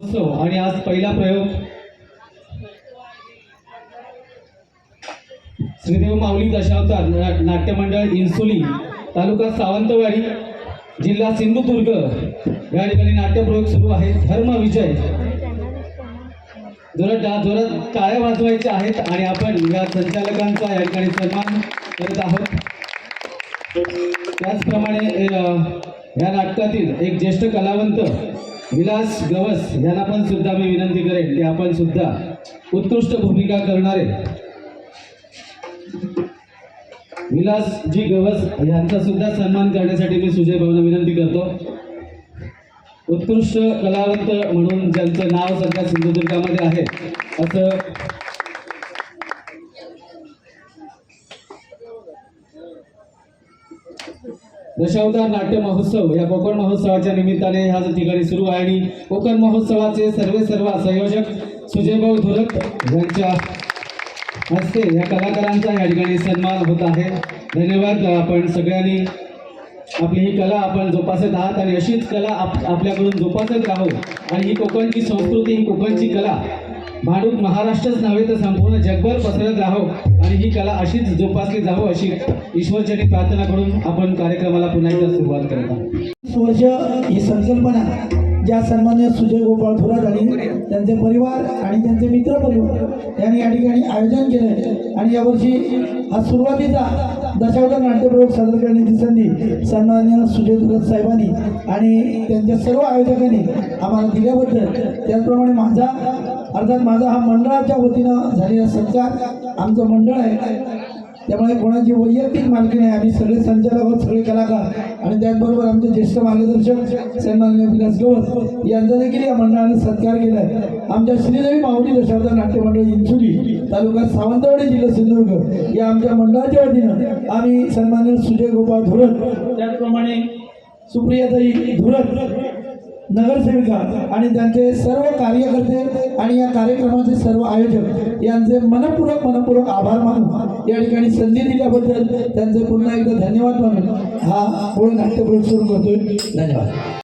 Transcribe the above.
आणि आज पहिला प्रयोग. श्रीदेव माऊली दशावतार नाट्य मंडळ इन्सुली तालुका सावंतवाडी जिल्हा सिंधुदुर्ग या ठिकाणी नाट्यप्रयोग सुरू आहे. धर्म विजय. जोरात जोरात टाळ्या वाजवायच्या आहेत आणि आपण या संचालकांचा या ठिकाणी सन्मान करत आहोत. त्याचप्रमाणे या नाटकातील एक ज्येष्ठ कलावंत विलास गवस यांना पण सुद्धा मी विनंती करेन की आपण सुद्धा उत्कृष्ट भूमिका करणारे विलास जी गवस यांचा सुद्धा सन्मान करण्यासाठी मी सुजय भाऊना विनंती करतो. उत्कृष्ट कलावंत म्हणून ज्यांचं नाव सध्या सिंधुदुर्गामध्ये आहे असं दशावतार नाट्य महोत्सव या कोकण महोत्सवाच्या निमित्ताने ह्या ठिकाणी सुरू आहे आणि कोकण महोत्सवाचे सर्वे सर्व संयोजक सुजयभाऊ धुरक यांच्या हस्ते या कलाकारांचा या ठिकाणी सन्मान होत आहे. धन्यवाद आपण सगळ्यांनी आपली ही कला आपण जोपासत आहात आणि अशीच कला आप आपल्याकडून जोपासत राहू आणि ही कोकणची संस्कृती ही कोकणची कला भांडूप महाराष्ट्रच नव्हे तर संपूर्ण जगभर पसरत राहो. आणि ही कला अशीच जोपासली जावं अशी ईश्वरचरणी प्रार्थना करून आपण कार्यक्रमाला पुन्हा एकदा सुरुवात करत आहोत. वर्ष ही संकल्पना ज्या सन्मान्य सुजय गोपाळ थोरात आणि त्यांचे परिवार आणि त्यांचे मित्र परिवार यांनी या ठिकाणी आयोजन केलं आणि यावर्षी हा सुरुवातीचा दशावतार नाट्यप्रयोग सादर करण्याची संधी सन्मान्य सुजय थोरात साहेबांनी आणि त्यांच्या सर्व आयोजकांनी आम्हाला दिल्याबद्दल. त्याचप्रमाणे माझा अर्थात माझा हा मंडळाच्या वतीनं झालेला सत्कार आमचं मंडळ आहे. त्यामुळे कोणाची वैयक्तिक मालकी नाही. आम्ही सगळे संचालक आहोत सगळे कलाकार. आणि त्याचबरोबर आमचे ज्येष्ठ मार्गदर्शक सन्मान्य विलास गवत यांचा देखील या मंडळाने सत्कार केला आहे. आमच्या श्रीदेवी माऊली दशावतार नाट्य मंडळ इंचुरी तालुका सावंतवाडी जिल्हा सिंधुदुर्ग या आमच्या मंडळाच्या वतीनं आम्ही सन्मान्य सुजय गोपाळ धुरत त्याचप्रमाणे सुप्रियाताई धुरत नगरसेविका आणि त्यांचे सर्व कार्यकर्ते आणि या कार्यक्रमाचे सर्व आयोजक यांचे मनपूर्वक मनपूर्वक आभार मानून या ठिकाणी संधी दिल्याबद्दल त्यांचे पुन्हा एकदा धन्यवाद मानून हा मूळ नाट्यप्रयोग सुरू करतोय. धन्यवाद.